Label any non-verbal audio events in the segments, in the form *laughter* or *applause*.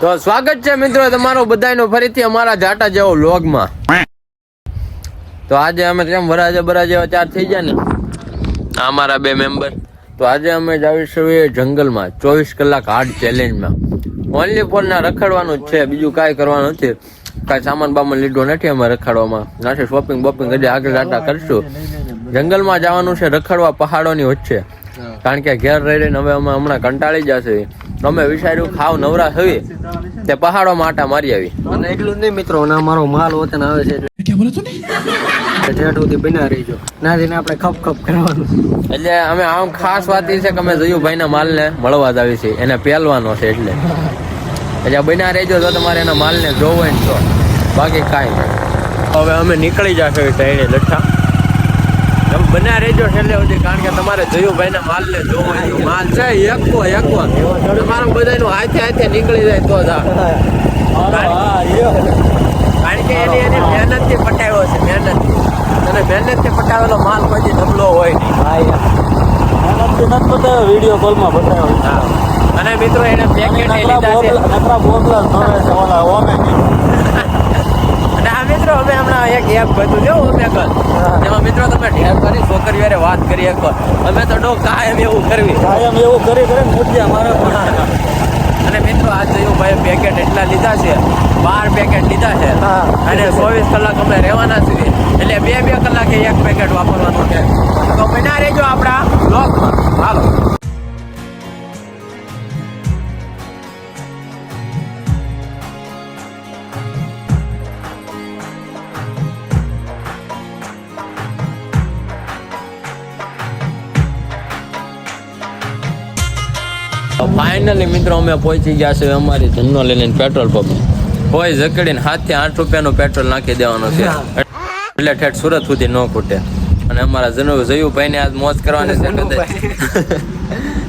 તો સ્વાગત છે મિત્રો તમારું બધાનો ફરીથી અમારા જાટા જેવો વ્લોગમાં. તો આજે અમે કેમ વરાજે બરાજે ચાર થઈ ગયા ને? અમારા બે મેમ્બર તો આજે અમે જાવીશું એ જંગલમાં ચોવીસ કલાક હાર્ડ ચેલેન્જમાં ઓનલી ફોર ના રખડવાનું જ છે બીજું કાંઈ કરવાનું નથી. કાંઈ સામાન બામાન લીધો નથી અમે રખડવામાં. નાશે શોપિંગ બોપિંગ હજી આગળ જાટા કરશું. જંગલમાં જવાનું છે રખડવા પહાડોની વચ્ચે. કારણ કે ઘેર રહી રહીને હવે અમે હમણાં કંટાળી જશે અમે વિચાર્યું ખાવ નવરા થવી તે પહાડો આટા મારી આવી. અને એટલું જ નહીં મિત્રો ના મારો માલ વતન આવે છે. સુધી બના રહીજો. નાથી આપણે ખપ ખપ કરવાનું. એટલે અમે આમ ખાસ વાત એ છે કે અમે જયુભાઈના માલને મળવા જ આવી છે એને પહેલવાનો છે એટલે. એટલે બન્યા રહેજો તો તમારે એના માલને જોવો હોય ને તો. બાકી કાંઈ નહીં. હવે અમે નીકળી જશે ટ્રેને લઠ્ઠા. બન્યા રહેજો છેલ્લે સુધી કારણ કે તમારે જયુભાઈના માલને જોવો માલ છે એકવો એકવો તમારો બધાનું હાથે હાથે નીકળી જાય તો જ કારણ કે એની એની મહેનતથી પટાવ્યો છે મહેનતથી. અને મહેનતથી પટાવેલો માલ કોઈ નબળો હોય નહીં. વીડિયો કોલમાં બતાવ્યો હા. અને મિત્રો એને પેકેટ લીધા છે. અને આ મિત્રો અમે હમણાં એક એપ બધું જો કર એમાં મિત્રો તમે ઢેર કરી છોકરી વારે વાત કરી શકો અમે તો ડો કાયમ એવું કરવી. કાયમ એવું કરી કરે મુદ્દા મારે *laughs* અને મિત્રો આજે જોયું ભાઈ પેકેટ એટલા લીધા છે. બાર પેકેટ લીધા છે. અને ચોવીસ કલાક અમે રહેવાના છીએ. એટલે બે બે કલાકે એક પેકેટ વાપરવાનું છે. તો બના રહેજો આપણા બ્લોગમાં ફાઇનલી મિત્રો અમે પહોંચી ગયા છે અમારી ધંધો લઈને પેટ્રોલ પંપ. કોઈ જકડીને હાથથી આઠ રૂપિયાનું પેટ્રોલ નાખી દેવાનું છે. એટલે ઠેઠ સુરત સુધી ન ખૂટે. અને અમારા જનુ જયુભાઈને આજ મોજ કરવાની છે કદાચ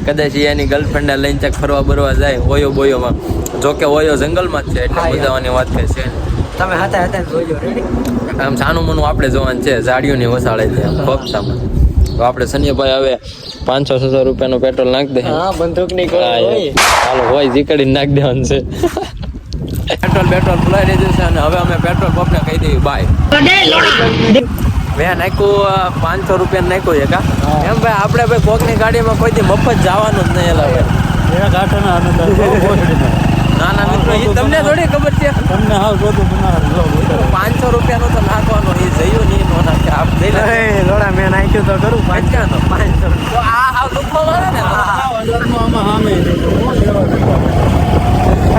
કદાચ એની ગર્લફ્રેન્ડ લઈને ચેક ફરવા બરવા જાય ઓયો બોયોમાં જોકે ઓયો જંગલમાં જ છે એટલે બધાવાની વાત કહે છે તમે હતા હતા જોજો આમ સાનું મનું આપણે જોવાનું છે ઝાડીઓની વસાળે છે ફોફસામાં તો આપણે સનિયાભાઈ હવે પાંચસો છસો રૂપિયાનું પેટ્રોલ નાખી દે. હા બંદૂકની હા, યાર. હોય. જીકડીને નાખી દેવાનું છે. પેટ્રોલ પેટ્રોલ ભૂલાઈ દીધું છે અને હવે અમે પેટ્રોલ પંપને કહી દઈએ બાય. મેં નાખ્યું પાંચસો રૂપિયા નાખ્યું છે કા? હા. એમ ભાઈ આપણે ભાઈ કોકની ગાડીમાં કોઈ દી મફત જવાનું જ નહીં એલા ભાઈ ના ના મિત્રો એ તમને થોડી ખબર છે? તમને હાલ પાંચસો રૂપિયાનું તો નાખવાનું જયું નહીં નો નાખે આપ જઈ લે. લોડા મેં નાખ્યું તો કરું પાંચસો પાંચસો. તો આ દુઃખો મારે ને?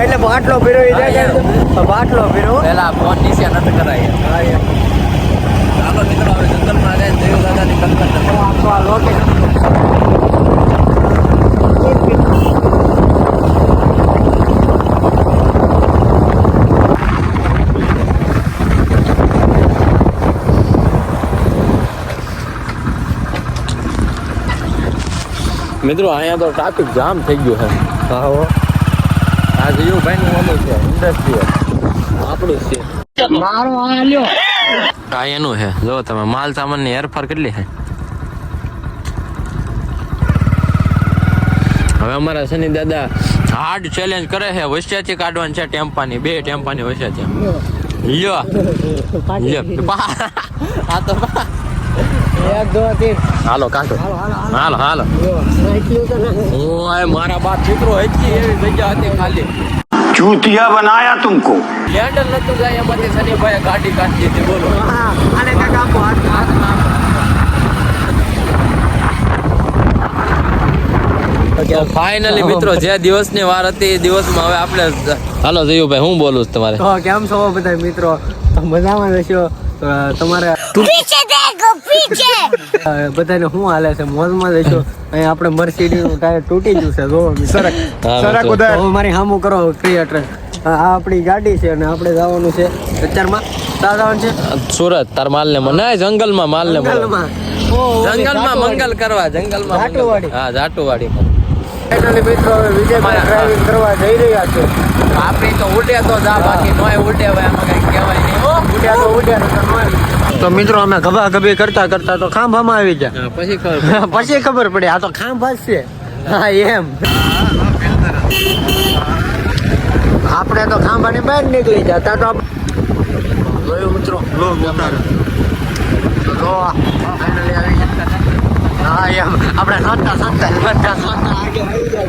એટલે બાટલો ફેરવી જાય તો બાટલો ફેરવો પેલા ફોન નીચે નથી કરાય. ચાલો મિત્રો હવે જંગલમાં જાય જયું દાદાની કલ્પના મિત્રો અહીંયા તો ટ્રાફિક જામ થઈ ગયો છે. આવો આ જીયુભાઈ નું ઓલું છે ઇન્ડસ્ટ્રીયલ આપણું છે. મારો આલ્યો આ એનું છે. જો તમે માલ સામાનની હેરફાર કેટલી છે? હવે અમારા શનિ દાદા હાર્ડ ચેલેન્જ કરે છે વસ્યાથી કાઢવાની છે ટેમ્પાની બે ટેમ્પાની વસ્યાથી લ્યો. લ્યો. *laughs* આ તો એક હાલો કાઢો હાલો. હાલો મારા બાપ ચિત્રો હતી એવી જગ્યા હતી ખાલી. ચૂતિયા બનાયા તુમકો. લેન્ડર નતું ગયા એમાંથી સનીભાઈ ગાડી કાઢી દીધી બોલો. અને કાકા હાથ હાથ ફાઇનલી મિત્રો જે દિવસની વાર હતી એ દિવસમાં હવે આપણે હાલો જયુભાઈ હું બોલું તમારે? કેમ છો બધા મિત્રો? મજામાં છો તમારે બધાને શું હાલે છે? મોજમાં જશો અહીં આપણે મર્સિડીઝનું ટાયર તૂટી ગયું છે. જો સરક. મારી હામું કરો ક્રિએટર આ આપણી ગાડી છે અને આપણે જવાનું છે અત્યારમાં. જવાનું છે? સુરત તાર માલ ને મને. જંગલમાં. માલ ને જંગલમાં મંગલ કરવા જંગલમાં જાટુવાડી. હા જાટુવાડી ફાઇનલી મિત્રો હવે વિજય ડ્રાઇવિંગ કરવા જઈ રહ્યા છે. આપણી તો ઉડે તો જા બાકી નોય ઉડે હવે આમાં કઈ કહેવાય તો મિત્રો અમે ગભા ગભી કરતા કરતા તો ખાંભામાં આવી ગયા. પછી ખબર પછી ખબર પડી. આ તો ખાંભા છે. હા એમ. આપણે તો ખાંભાની બહાર નીકળી જતા તો જોયું મિત્રો તો જો આવી હા એમ. આપણે સાંતા સાંતા સાંતા સાંતા આગે આવી ગયા.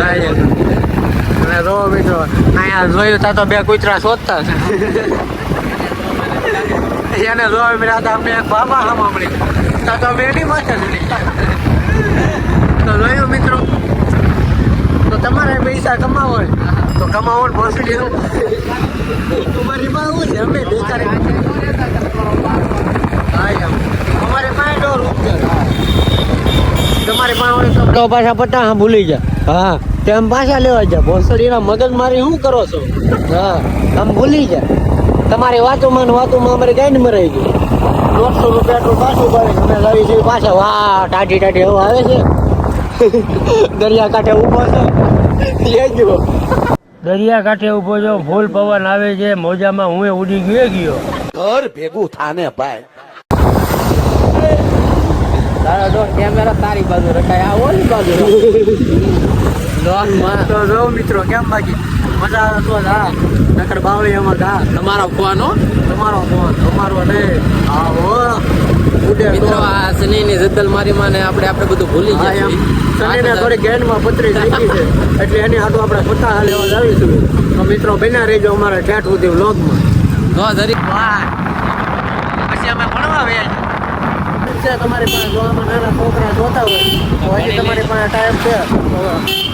હા, એમ. અને રો મિત્રો અહીંયા જોયું તા તો બે કૂતરા શોધતા છે. એને જોવા મળ્યા હતા એક બાબા હમ હમણી. તો તો એની માથે તો જોયું મિત્રો? તો તમારે પૈસા કમાવો તો કમાવો ને ભોસડી દો તમારી પાસે છે? અમે એમ. અમારે પાસે ડોર તમારી પાસે તો પાછા પટ્ટા હા ભૂલી જા. હા. તેમ પાછા લેવા જા. ભોસડીના મગજ મારી શું કરો છો? હા. આમ ભૂલી જા. તમારી વાતોમાં વાતોમાં અમારે ગાઈને મરાઈ ગયું દોઢસો રૂપિયા પાછું પડે અમે લાવી છીએ પાછા. વાહ ટાઢી ટાઢી હવા આવે છે. દરિયા કાંઠે ઊભો છે. લેજો દરિયા કાંઠે ઊભો છો ફૂલ પવન આવે છે મોજામાં હું ઉડી ગયો ગયો. ઘર ભેગું થાને ભાઈ. તારા જો કેમેરા તારી બાજુ રખાય આ ઓલી બાજુ લોનમાં તો જો મિત્રો કેમ બાકી? મજા આવે તો હા નકર બાવળી એમાં ઘા તમારો ફોન હો. તમારો ફોન તમારો નહીં આવો. મિત્રો આ શનિની જદ્દલ મારી માં ને આપણે આપણે બધું ભૂલી જાય ગયા. શનિને થોડી ગેન્ડમાં પતરી થઈ છે. એટલે એની હાથું આપણે પત્તા લેવા જ આવીશું તો મિત્રો બન્યા રહેજો અમારા ઠેઠ સુધી વ્લોગમાં જો જરી પછી છે તમારી પાસે જો આમાં નાના છોકરા જોતા હોય તો હજી તમારી પાસે ટાઈમ છે.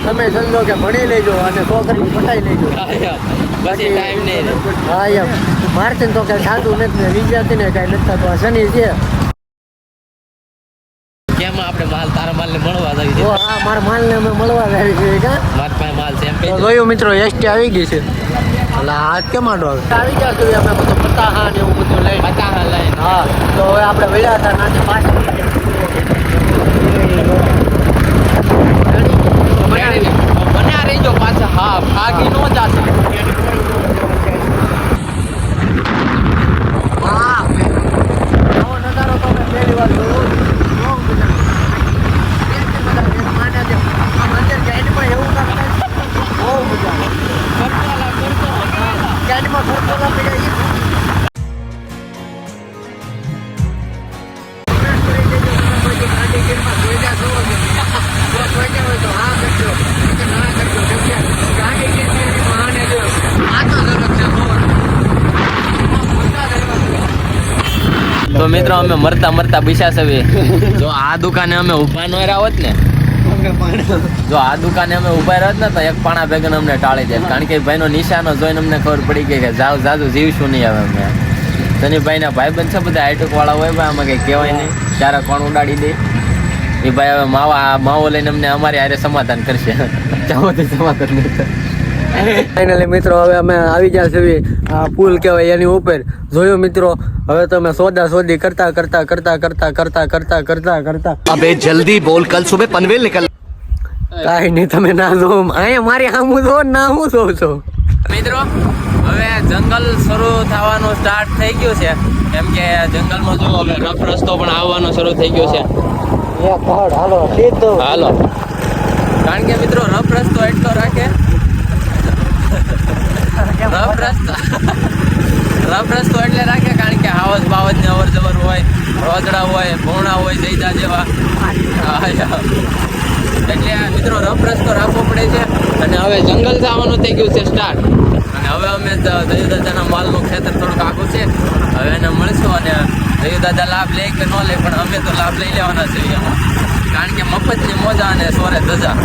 તો તમે સમજો કે ભણી લેજો અને છોકરી પટાઈ લેજો. પછી ટાઈમ નહીં હા એમ. મારતી તો કઈ ખાતું નથી ને વિદ્યાર્થી ને કઈ નથી થતું. આ શનિ છે. કેમ આપણે માલ તારા માલ ને મળવા જ છે? આ મારા માલ ને અમે મળવા જ આવી છીએ કા? મારા પાસે માલ છે એમ જોયું મિત્રો એસટી આવી ગઈ છે. એટલે હાથ કેમ આડો આવે આવી ગયા સુધી અમે બધું પત્તા હા ને એવું બધું લઈ પતાહા લઈને. હા. તો હવે આપણે વળ્યા હતા નાથી પાછા બન્યા રહેજો પાછા. હા ભાગી નો જાશે હા. આવો નજારો તો મેં પહેલી વાર જોયો. તો મિત્રો અમે મરતા મરતા પૈસા સવી જો આ દુકાને અમે ઊભા ન રહ્યા ને જો આ દુકાને અમે ઊભા રહ્યા હોત ને તો એક પાણા ભેગન અમને ટાળી દે. કારણ કે ભાઈનો નિશાનો જોઈને અમને ખબર પડી ગઈ કે જાવ જાજુ જીવશું નહીં હવે અમે. શનિભાઈ ના ભાઈ છે બધા હાઈટુક વાળા હોય ભાઈ આમાં કઈ કહેવાય નહીં. ત્યારે કોણ ઉડાડી દે? એ ભાઈ હવે માવા માવો લઈને અમને અમારી હારે સમાધાન કરશે. *laughs* જાવ સમાધાન નહીં. ફાઇનલી મિત્રો હવે અમે આવી ગયા છીએ પુલ કહેવાય એની ઉપર. જોયું મિત્રો? હવે તો અમે સોદા સોદી કરતા કરતા કરતા કરતા કરતા કરતા કરતા કરતા. અબે જલ્દી બોલ કલ સુબે પનવેલ નીકળ કાઈ નહીં તમે ના જો અહીંયા મારી આમ જો ના હું જોઉં છું. મિત્રો હવે જંગલ શરૂ થવાનું સ્ટાર્ટ થઈ ગયું છે. કેમ કે જંગલમાં જો હવે રફ રસ્તો પણ આવવાનો શરૂ થઈ ગયો છે. હાલો હાલો. કારણ કે મિત્રો રફ રસ્તો એટલો રાખે રફ રસ્તો. રફ રસ્તો એટલે રાખે કારણ કે હાવજ બાવજ ને અવર જવર હોય રોજડા હોય ભોણા હોય જઈજા જેવા. એટલે મિત્રો રફ રસ્તો રાખવો પડે છે. અને હવે જંગલ જવાનું થઈ ગયું છે સ્ટાર્ટ અને હવે અમે દયુ દાદાના માલનું ખેતર થોડુંક આખું છે. હવે એને મળશું અને દયુ દાદા લાભ લે કે ન લે પણ અમે તો લાભ લઈ લેવાના છીએ એમાં કારણ કે મફતની મોજા અને સોરે ધજા.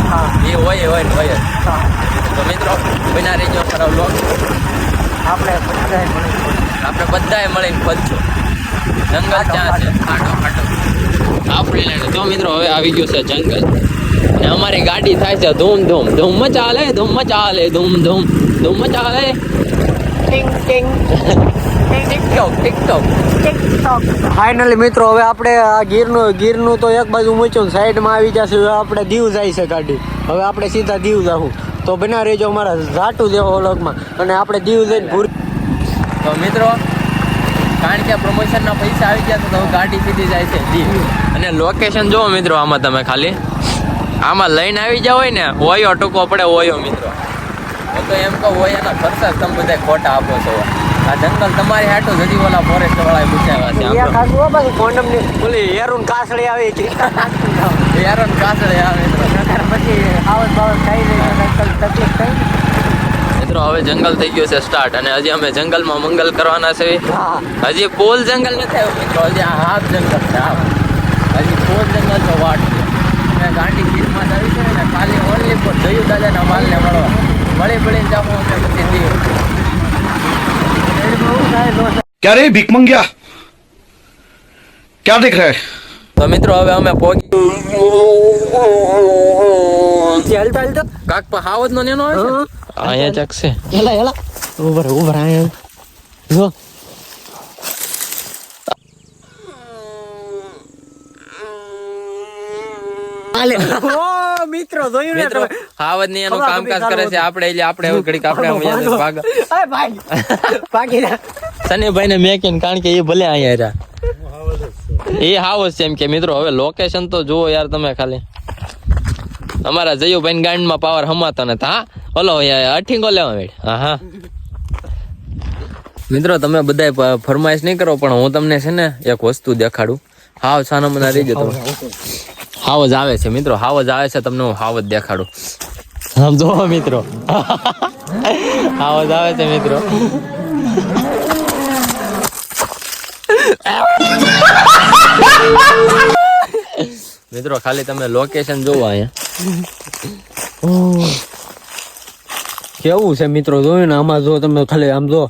એ હોય હોય ને હોય. તો મિત્રો બના રહેજો ખરાબ બ્લોગ આપણે બધાએ મળીને આપણે બધાએ મળીને ફરજો. જંગલ ત્યાં છે. ખાટો ખાટો. આપણે લઈને. તો મિત્રો હવે આવી ગયું છે જંગલ. અને અમારી ગાડી થાય છે ધૂમ ધૂમ. ધૂમ મચાલે ધૂમ મચાલે ધૂમ ધૂમ. ધૂમ મચાલે ટિંગ ટિંગ. ટિકટોક ટિકટોક ફાઇનલી મિત્રો હવે આપણે આ ગીરનું ગીરનું તો એક બાજુ મૂચ્યું સાઈડમાં આવી જશે હવે આપણે દીવ જાય છે ગાડી. હવે આપણે સીધા દીવ જાવું તો બના રહેજો અમારા ઝાટુ દેવો ઓલગમાં અને આપણે દીવ જઈને ભૂર તો મિત્રો કારણ કે પ્રમોશનના પૈસા આવી ગયા તો ગાડી સીધી જાય છે. દીવ. અને લોકેશન જુઓ મિત્રો આમાં તમે ખાલી. આમાં લઈને આવી જાવ હોય ને ઓયો ટૂંકો પડે ઓયો મિત્રો. તો એમ કહો હોય એના ખર્ચા તમે બધા ખોટા આપો છો. આ જંગલ તમારી હાટું જદી ઓલા ફોરેસ્ટ વાળા પૂછાવ્યા છે કોન્ડમની ઓલી હેરુન કાસળી આવે એ ચિંતા નાખતું જાઓ. યાર કાસળે આવે પછી આવત બાવત ખાઈ જાય તો કંઈક તકલીફ થઈ ને. મિત્રો હવે જંગલ થઈ ગયો છે સ્ટાર્ટ અને હજી અમે જંગલમાં મંગલ કરવાના છે. હજી પોલ જંગલ નથી આવ્યો મિત્રો. હજી હાફ જંગલ છે હજી પોલ જંગલ તો વાટ છે. અને ગાંડી ગીરમાં છે ને ખાલી ઓનલી પર જયું દાદાના માલને મળવા. મળી મળી જામો અમે પછી દીધું ક્યારે ભીખ મંગ્યા? ક્યાં દેખ રહે તો મિત્રો હવે અમે પહોંચી હાલતા હાલતા? કાક પર હાવત નો નેનો હોય અહીંયા ચકશે એલા એલા ઉભર ઉભર આયા જો. આલે. *laughs* મિત્રો જોયું ને મિત્રો તમે? ને એનું કામકાજ કરે છે. આપણે એટલે આપણે એવું ઘડીક આપણે યાદ ભાગ અરે ભાઈ પાકી *laughs* જા. સનીભાઈ ને મેકીને કારણ કે એ ભલે અહીંયા રહ્યા. એ હાવસ છે એમ કે મિત્રો હવે લોકેશન તો જુઓ યાર તમે ખાલી. અમારા જયુભાઈ ગાંડમાં પાવર હમાતો ને હા? ઓલો અઠીંગો લેવા મેડ. હા હા મિત્રો તમે બધા ફરમાઈશ નહીં કરો પણ હું તમને છે ને એક વસ્તુ દેખાડું. હાવ સાનો મને રહી જતો હાવ જ આવે છે મિત્રો. હાવ જ આવે છે તમને હું હાવ જ દેખાડું. સમજો મિત્રો. હાવ જ આવે છે મિત્રો. મિત્રો ખાલી તમે લોકેશન જોવો અહીંયા. કેવું છે મિત્રો? જોયું ને આમાં જો તમે ખાલી આમ જો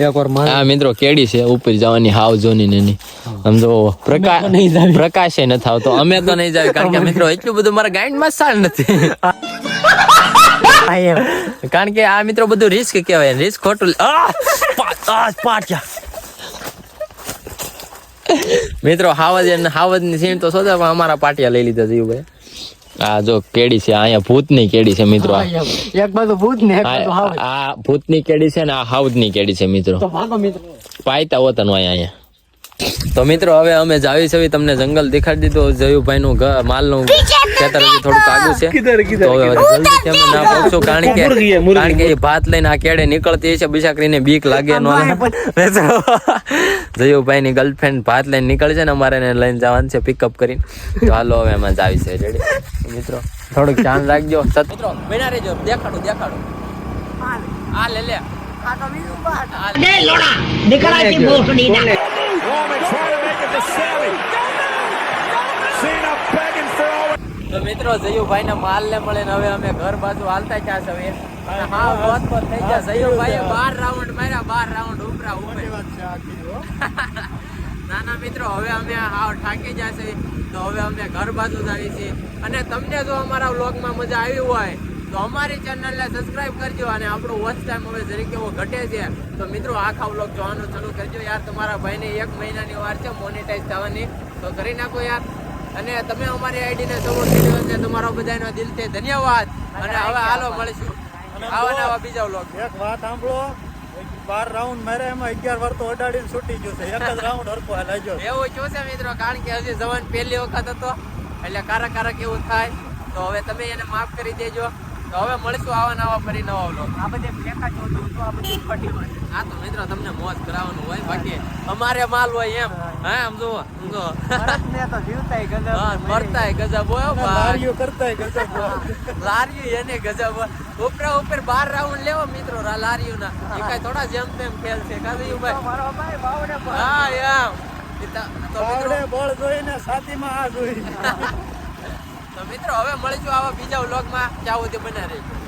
એક વાર માર હા મિત્રો કેડી છે? ઉપર જવાની હાવ જોની ને એની. આમ જો પ્રકાશ જાવી. પ્રકાશે નથી આવતો. અમે તો નહીં જાવી કારણ કે મિત્રો એટલું બધું મારા ગાઈડમાં સાર નથી. કારણ કે આ મિત્રો બધું રિસ્ક કહેવાય. રિસ્ક ખોટું આ! પાટ્યા મિત્રો હાવજ હાવજની સીણ તો પણ અમારા પાટિયા લઈ લીધા જીવભાઈ. આ જો કેડી છે અહીંયા ભૂતની કેડી છે મિત્રો. એક બાજુ ભૂત ને આ ભૂતની કેડી છે ને આ હાવજની કેડી છે મિત્રો. મિત્રો. પાયતા હોતા નો અહીંયા. તો મિત્રો હવે અમે જાવી છે તમને જંગલ દેખાડી દીધું જયુભાઈ નું ઘર માલનું ખેતર થોડું થોડુંક છે. તો હવે ના કારણ કે કારણ કે એ ભાત લઈને આ કેડે નીકળતી છે બીજા કરીને બીક લાગે નો જયુભાઈ ની ગર્લફ્રેન્ડ ભાત લઈને નીકળે છે ને અમારે એને લઈને જવાનું છે પિકઅપ કરીને. તો હાલો હવે એમાં જાવી છે રેડી મિત્રો થોડુંક ધ્યાન રાખજો. મિત્રો બેના રેજો દેખાડું દેખાડું. આ લે લે લે. તો મિત્રો જયુભાઈ ને માલ ને મળે ને હવે અમે ઘર બાજુ હાલતા ક્યાં છે હવે. હા વાત પર થઈ ગયા જયુભાઈ બાર રાઉન્ડ માર્યા બાર રાઉન્ડ ઉપરા ઉપર *laughs* ના ના મિત્રો હવે અમે હાવ ઠાકી જશે તો હવે અમે ઘર બાજુ જ આવી છીએ. અને તમને જો અમારા વ્લોગમાં મજા આવી હોય તો અમારી ચેનલને સબસ્ક્રાઇબ કરજો અને આપણો વોચ ટાઈમ હવે જરીક એવો ઘટે છે તો મિત્રો આખા વ્લોગ જોવાનું ચાલુ કરજો યાર. તમારા ભાઈને એક મહિનાની વાર છે મોનિટાઈઝ થવાની તો કરી નાખો યાર. અને તમે અમારી આઈડીને સપોર્ટ કર્યો છે તમારો બધાનો દિલથી ધન્યવાદ. અને હવે હાલો મળીશું. આવા નવા બીજા વ્લોગ એક વાત સાંભળો બાર રાઉન્ડ મારે એમાં અગિયાર વાર તો અડાડીને છૂટી ગયું છે. એક જ રાઉન્ડ હરકો લેજો એવું શું છે મિત્રો કારણ કે હજી જવાન પહેલી વખત હતો એટલે કારક કારક એવું થાય. તો હવે તમે એને માફ કરી દેજો. તો હવે મળીશું આવા નવા ફરી નવા વ્લોગ આ બધે ફેંકા જોતું તો આ બધી ફટી આ તો મિત્રો તમને મોજ કરાવવાનું હોય બાકી અમારે માલ હોય એમ. હા. આમ જો આમ જો તો જીવતાય ગજબ હા મરતાય ગજબ હોય. લારીઓ કરતા ગજબ લારીઓ એને ગજબ હોય. ઉપરા ઉપર બાર રાઉન્ડ લેવો મિત્રો લારીઓ ના એ કઈ થોડા જેમ તેમ ખેલ છે કાજી ભાઈ મારો ભાઈ બાવડે હા એમ ત- મિત્રો બળ જોઈને સાતીમાં આ જોઈ. *laughs* તો મિત્રો હવે મળીશું આવા બીજા વ્લોગમાં જાવ તે બના રહેજો.